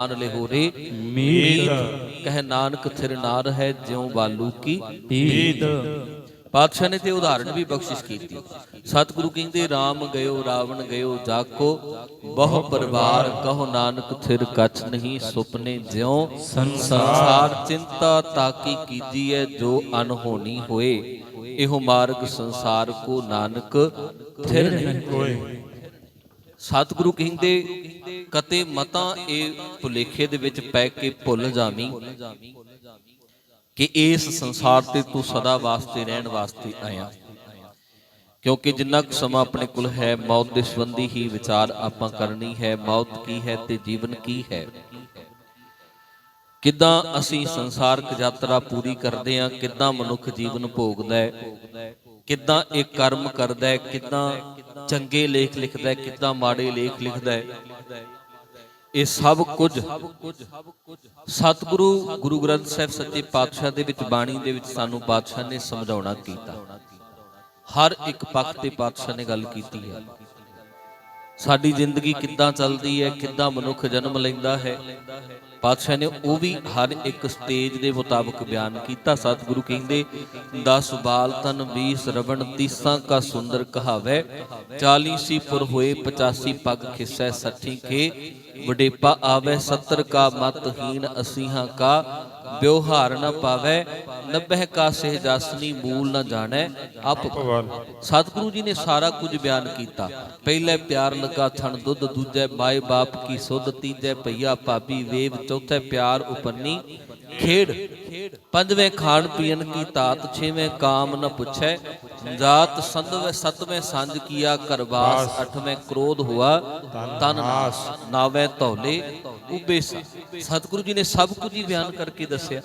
ਆਨ ਲਿਹੋਰੇ ਮੀਤ। ਕਹਿ ਨਾਨਕ ਥਿਰ ਨਾਰ ਹੈ ਜਿਉ ਬਾਲੂ ਕੀ ਪੀਤ। ਪਾਤਸ਼ਾਹ ਨੇ ਤੇ ਉਦਾਹਰਣ ਵੀ ਬਖਸ਼ਿਸ਼ ਕੀਤੀ। ਸਤਿਗੁਰੂ ਕਹਿੰਦੇ RAM ਗਇਓ ਰਾਵਣ ਗਇਓ ਜਾਕੋ ਬਹੁ ਪਰਿਵਾਰ ਕਹੋ ਨਾਨਕ ਥਿਰ ਕਛ ਨਹੀਂ ਸੁਪਨੇ ਜਿਉ ਸੰਸਾਰ ਚਿੰਤਾ ਤਾਕੀ ਕੀਜੀਐ ਜੋ ਅਨਹੋਣੀ ਹੋਏ। ਇਹੋ ਮਾਰਗ ਸੰਸਾਰ ਕੋ ਨਾਨਕ ਥਿਰ ਨਹੀਂ ਕੋਏ ਸਤਿਗੁਰੂ ਕਹਿੰਦੇ ਕਤੇ ਮਤਾ ਇਹ ਭੁਲੇਖੇ ਦੇ ਵਿੱਚ ਪੈ ਕੇ ਭੁੱਲ ਜਾਵੀਂ ਕਿ ਇਸ ਸੰਸਾਰ ਤੇ ਤੂੰ ਸਦਾ ਵਾਸਤੇ ਰਹਿਣ ਵਾਸਤੇ ਆਇਆ। ਕਿਉਂਕਿ ਜਿੰਨਾ ਕੁ ਸਮਾਂ ਆਪਣੇ ਕੋਲ ਹੈ, ਮੌਤ ਦੇ ਸੰਬੰਧੀ ਹੀ ਵਿਚਾਰ ਆਪਾਂ ਕਰਨੀ ਹੈ, ਮੌਤ ਕੀ ਹੈ ਤੇ ਜੀਵਨ ਕੀ ਹੈ। ਕਿੱਦਾਂ ਅਸੀਂ ਸੰਸਾਰਕ ਯਾਤਰਾ ਪੂਰੀ ਕਰਦੇ ਹਾਂ, ਕਿੱਦਾਂ ਮਨੁੱਖ ਜੀਵਨ ਭੋਗਦਾ ਹੈ, ਕਿੱਦਾਂ ਇਹ ਕਰਮ ਕਰਦਾ ਹੈ, ਕਿੱਦਾਂ ਚੰਗੇ ਲੇਖ ਲਿਖਦਾ ਹੈ, ਕਿੱਦਾਂ ਮਾੜੇ ਲੇਖ ਲਿਖਦਾ ਹੈ। ਇਹ ਸਭ ਕੁਝ ਸਤਿਗੁਰੂ ਗੁਰੂ ਗ੍ਰੰਥ ਸਾਹਿਬ ਸੱਚੇ ਪਾਤਸ਼ਾਹ ਦੇ ਵਿੱਚ, ਬਾਣੀ ਦੇ ਵਿੱਚ ਸਾਨੂੰ ਪਾਤਸ਼ਾਹ ਨੇ ਸਮਝਾਉਣਾ ਕੀਤਾ। ਹਰ ਇੱਕ ਪੱਖ ਤੇ ਪਾਤਸ਼ਾਹ ਨੇ ਗੱਲ ਕੀਤੀ ਹੈ। ਸਾਡੀ ਜ਼ਿੰਦਗੀ ਕਿੱਦਾਂ ਚੱਲਦੀ ਹੈ, ਕਿੱਦਾਂ ਮਨੁੱਖ ਜਨਮ ਲੈਂਦਾ ਹੈ। ਪਾਤਸ਼ਾਹ ਨੇ ਉਹ ਵੀ ਹਰ ਇੱਕ ਸਟੇਜ ਦੇ ਮੁਤਾਬਕ ਬਿਆਨ ਕੀਤਾ। ਸਤਿਗੁਰੂ ਕਹਿੰਦੇ 10 ਬਾਲ ਤਨ 20 ਰਵਣ ਤੀਸਾਂ ਕਾ ਸੁੰਦਰ ਕਹਾਵੇ। 40 ਸੀ ਪੁਰ ਹੋਏ 85 ਪੱਗ ਖਿਸੈ 60 ਕੇ ਵਡੇਪਾ ਆਵੇ 70 ਕਾ ਮਤਹੀਨ ਅਸੀਹਾਂ ਕਾ ਵਿਵਹਾਰ ਨ ਪਾਵੇ 90 ਕਾ ਸਹਿ ਮੂਲ ਨ ਜਾਣੈ ਅਪ ਸਤਿਗੁਰੂ ਜੀ ਨੇ ਸਾਰਾ ਕੁਝ ਬਿਆਨ ਕੀਤਾ। ਪਹਿਲੇ ਪਿਆਰ ਲਗਾ ਥਣ ਦੁੱਧ, ਦੂਜੇ ਮਾਏ ਬਾਪ ਕੀ ਸੁਧ, ਤੀਜੇ ਭਈਆ ਭਾਬੀ ਵੇਵ, ਚੌਥੇ ਪਿਆਰ ਉਪੰਨੀ ਖੇਡ। ਪੰਜਵੇਂ ਖਾਣ ਪੀਣ ਕੀ ਤਾਤ, ਛੇਵੇਂ ਕਾਮ ਨਾ ਪੁੱਛੈ ਜਾਤ ਸੰਧਵੇਂ ਸਤਵੇਂ ਸੰਜ ਕੀਆ ਕਰਵਾਸ ਅਠਵੇਂ ਕ੍ਰੋਧ ਹੁਆ ਤਨ ਨਾਸ। ਨਾਵੇਂ ਧੌਲੇ ਉਬੇ ਸਤਿਗੁਰੂ ਜੀ ਨੇ ਸਭ ਕੁਝ ਹੀ ਬਿਆਨ ਕਰਕੇ ਦੱਸਿਆ।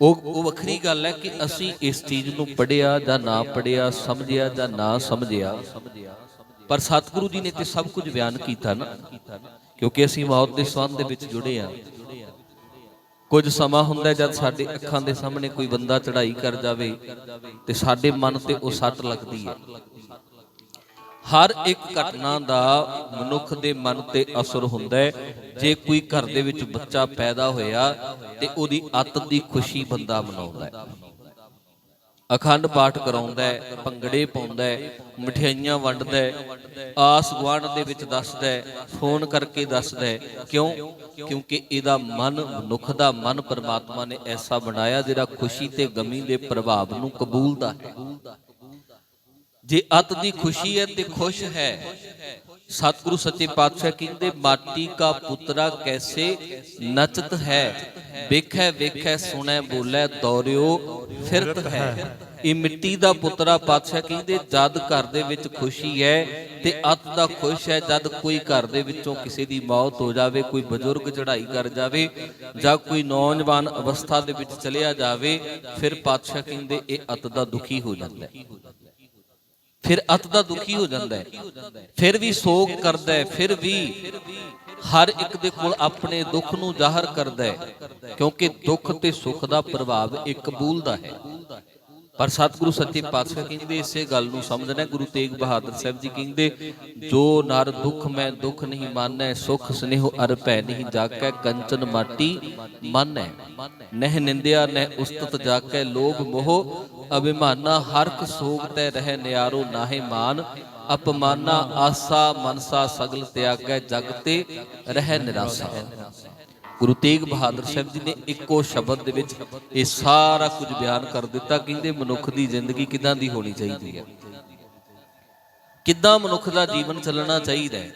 ਉਹ ਉਹ ਵੱਖਰੀ ਗੱਲ ਹੈ ਕਿ ਅਸੀਂ ਇਸ ਚੀਜ਼ ਨੂੰ ਪੜਿਆ ਜਾਂ ਨਾ ਪੜਿਆ ਸਮਝਿਆ ਜਾਂ ਨਾ ਸਮਝਿਆ। ਪਰ ਸਤਿਗੁਰੂ ਜੀ ਨੇ ਤੇ ਸਭ ਕੁਝ ਬਿਆਨ ਕੀਤਾ ਨਾ ਕਿਉਂਕਿ ਅਸੀਂ ਮੌਤ ਦੇ ਸੰਬੰਧ ਦੇ ਵਿੱਚ ਜੁੜੇ ਆ ਕੁਝ ਸਮਾਂ ਹੁੰਦਾ ਜਦ ਸਾਡੇ ਅੱਖਾਂ ਦੇ ਸਾਹਮਣੇ ਕੋਈ ਬੰਦਾ ਚੜਾਈ ਕਰ ਜਾਵੇ ਤੇ ਸਾਡੇ ਮਨ ਤੇ ਉਹ ਸੱਟ ਲੱਗਦੀ ਹੈ। ਹਰ ਇੱਕ ਘਟਨਾ ਦਾ ਮਨੁੱਖ ਦੇ ਮਨ ਤੇ ਅਸਰ ਹੁੰਦਾ ਹੈ। ਜੇ ਕੋਈ ਘਰ ਦੇ ਵਿੱਚ ਬੱਚਾ ਪੈਦਾ ਹੋਇਆ ਤੇ ਉਹਦੀ ਅੱਤ ਦੀ ਖੁਸ਼ੀ ਬੰਦਾ ਮਨਾਉਂਦਾ ਹੈ। ਅਖੰਡ ਪਾਠ ਕਰਾਉਂਦਾ ਹੈ, ਭੰਗੜੇ ਪਾਉਂਦਾ ਹੈ, ਮਠਿਆਈਆਂ ਵੰਡਦਾ ਹੈ, ਆਸ ਗੁਆਂਢ ਦੇ ਵਿੱਚ ਦੱਸਦਾ ਹੈ, ਫੋਨ ਕਰਕੇ ਦੱਸਦਾ ਹੈ। ਕਿਉਂ? ਕਿਉਂਕਿ ਇਹਦਾ ਮਨ, ਮਨੁੱਖ ਦਾ ਮਨ ਪਰਮਾਤਮਾ ਨੇ ਐਸਾ ਬਣਾਇਆ ਜਿਹੜਾ ਖੁਸ਼ੀ ਤੇ ਗਮੀ ਦੇ ਪ੍ਰਭਾਵ ਨੂੰ ਕਬੂਲਦਾ ਹੈ। ਜੇ ਅਤ ਦੀ ਖੁਸ਼ੀ ਹੈ ਤੇ ਖੁਸ਼ ਹੈ। ਸਤਿਗੁਰੂ ਸੱਚੇ ਪਾਤਸ਼ਾਹ ਕਹਿੰਦੇ, ਮਾਟੀ ਕਾ ਪੁੱਤਰਾ ਕੈਸੇ ਨਚਤ ਹੈ? ਵੇਖੈ ਵੇਖੈ, ਸੁਣੈ, ਬੋਲੇ, ਦੌਰਿਓ ਫਿਰਤ ਹੈ। ਇਹ ਮਿੱਟੀ ਦਾ ਪੁੱਤਰਾ ਪਾਤਸ਼ਾਹ ਕਹਿੰਦੇ, ਜਦ ਘਰ ਦੇ ਵਿੱਚ ਖੁਸ਼ੀ ਹੈ ਤੇ ਅਤ ਦਾ ਖੁਸ਼ ਹੈ, ਜਦ ਕੋਈ ਘਰ ਦੇ ਵਿੱਚੋਂ ਕਿਸੇ ਦੀ ਮੌਤ ਹੋ ਜਾਵੇ, ਕੋਈ ਬਜ਼ੁਰਗ ਚੜ੍ਹਾਈ ਕਰ ਜਾਵੇ ਜਾਂ ਕੋਈ ਨੌਜਵਾਨ ਅਵਸਥਾ ਦੇ ਵਿੱਚ ਚਲਿਆ ਜਾਵੇ, ਫਿਰ ਪਾਤਸ਼ਾਹ ਕਹਿੰਦੇ, ਇਹ ਅਤ ਦਾ ਦੁਖੀ ਹੋ ਜਾਂਦਾ ਹੈ। ਫਿਰ ਅਤ ਦਾ ਦੁਖੀ ਹੋ ਜਾਂਦਾ ਹੈ। ਫਿਰ ਵੀ ਸੋਗ ਕਰਦਾ ਹੈ, ਫਿਰ ਵੀ ਹਰ ਇੱਕ ਦੇ ਕੋਲ ਆਪਣੇ ਦੁੱਖ ਨੂੰ ਜ਼ਾਹਰ ਕਰਦਾ ਹੈ, ਕਿਉਂਕਿ ਦੁੱਖ ਤੇ ਸੁੱਖ ਦਾ ਪ੍ਰਭਾਵ ਇੱਕ ਕਬੂਲਦਾ ਹੈ। ਪਰ ਸਤਿਗੁਰੂ ਸੱਚੇ ਪਾਤਸ਼ਾਹ ਕਹਿੰਦੇ, ਇਸੇ ਗੱਲ ਨੂੰ ਸਮਝਣਾ ਗੁਰੂ ਤੇਗ ਬਹਾਦਰ ਸਾਹਿਬ ਜੀ ਕਹਿੰਦੇ, ਜੋ ਨਰ ਦੁੱਖ ਮੈਂ ਦੁੱਖ ਨਹੀਂ ਮਾਨੈ, ਸੁਖ ਸਨੇਹ ਅਰ ਭੈ ਨਹੀਂ ਜਾਕੈ, ਕੰਚਨ ਮਾਟੀ ਮਾਨੈ। ਨਹਿ ਨਿੰਦਿਆ, ਨਹਿ ਉਸਤਤ ਜਾਕੈ, ਲੋਭ ਮੋਹ ਅਭਿਮਾਨਾ ਹਰਕ ਸੋਗ ਤੈ ਰਹਿ ਨਿਆਰੋ ਨਾਹੇ ਮਾਨ। ਅਪਮਾਨਾ, ਆਸਾ ਮਨਸਾ ਸਗਲ ਤਿਆਗੈ ਜਗ ਤੇ ਰਹਿ ਨਿਰਾਸਾ। ਗੁਰੂ ਤੇਗ ਬਹਾਦਰ ਸਾਹਿਬ ਜੀ ਨੇ ਇੱਕੋ ਸ਼ਬਦ ਦੇ ਵਿੱਚ ਇਹ ਸਾਰਾ ਕੁਝ ਬਿਆਨ ਕਰ ਦਿੱਤਾ ਕਹਿੰਦੇ ਮਨੁੱਖ ਦੀ ਜ਼ਿੰਦਗੀ ਕਿਦਾਂ ਦੀ ਹੋਣੀ ਚਾਹੀਦੀ ਹੈ। ਕਿੱਦਾਂ ਮਨੁੱਖ ਦਾ ਜੀਵਨ ਚੱਲਣਾ ਚਾਹੀਦਾ ਹੈ।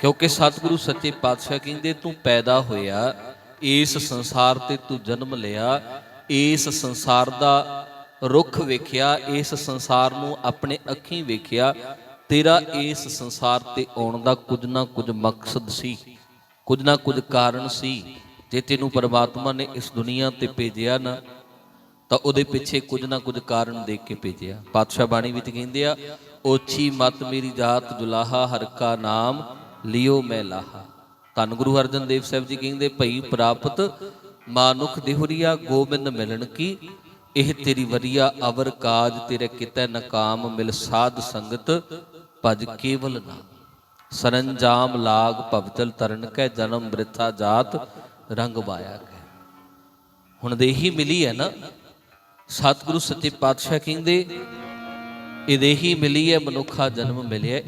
ਕਿਉਂਕਿ ਸਤਿਗੁਰੂ ਸੱਚੇ ਪਾਤਸ਼ਾਹ ਕਹਿੰਦੇ, ਤੂੰ ਪੈਦਾ ਹੋਇਆ, ਇਸ ਸੰਸਾਰ ਤੇ ਤੂੰ ਜਨਮ ਲਿਆ, ਇਸ ਸੰਸਾਰ ਦਾ ਰੁੱਖ ਵੇਖਿਆ, ਇਸ ਸੰਸਾਰ ਨੂੰ ਆਪਣੇ ਅੱਖੀਂ ਵੇਖਿਆ, ਤੇਰਾ ਇਸ ਸੰਸਾਰ ਤੇ ਆਉਣ ਦਾ ਕੁਝ ਨਾ ਕੁਝ ਮਕਸਦ ਸੀ। ਕੁਝ ਨਾ ਕੁਝ ਕਾਰਨ ਸੀ। ਜੇ ਤੈਨੂੰ ਪਰਮਾਤਮਾ ਨੇ ਇਸ ਦੁਨੀਆ ਤੇ ਭੇਜਿਆ ਨਾ, ਤਾਂ ਉਹਦੇ ਪਿੱਛੇ ਕੁਝ ਨਾ ਕੁਝ ਕਾਰਨ ਦੇਖ ਕੇ ਭੇਜਿਆ। ਪਾਤਸ਼ਾਹ ਬਾਣੀ ਵਿੱਚ ਕਹਿੰਦੇ ਆ, ਓਛੀ ਮਤ ਮੇਰੀ ਜਾਤ ਜੁਲਾਹਾ, ਹਰ ਕਾ ਨਾਮ ਲਿਓ ਮੈਂ ਲਾਹਾ। ਧੰਨ ਗੁਰੂ ਅਰਜਨ ਦੇਵ ਸਾਹਿਬ ਜੀ ਕਹਿੰਦੇ, ਭਈ ਪ੍ਰਾਪਤ ਮਾਨੁਖ ਦੇਹੁਰੀਆ, ਗੋਬਿੰਦ ਮਿਲਣ ਕੀ? ਇਹ ਤੇਰੀ ਵਰੀਆ ਅਵਰ ਕਾਜ ਤੇਰੇ ਕਿਤੇ ਨਕਾਮ ਮਿਲ ਸਾਧ ਸੰਗਤ, ਭਜ ਕੇਵਲ ਨਾਮ। ਸਰੰਜਾਮ ਲਾਗ ਭਵਤਲ ਤਰਨ ਕੈ ਜਨਮ ਬ੍ਰਿਥਾ ਜਾਤ, ਰੰਗ ਬਾਇਆ ਕੈ। ਹੁਣ ਦੇਹੀ ਮਿਲੀ ਹੈ ਨਾ, ਸਤਿਗੁਰੂ ਸੱਚੇ ਪਾਤਸ਼ਾਹ ਕਹਿੰਦੇ ਇਹ ਦੇਹੀ ਮਿਲੀ ਹੈ ਮਨੁੱਖਾ ਜਨਮ ਮਿਲਿਆ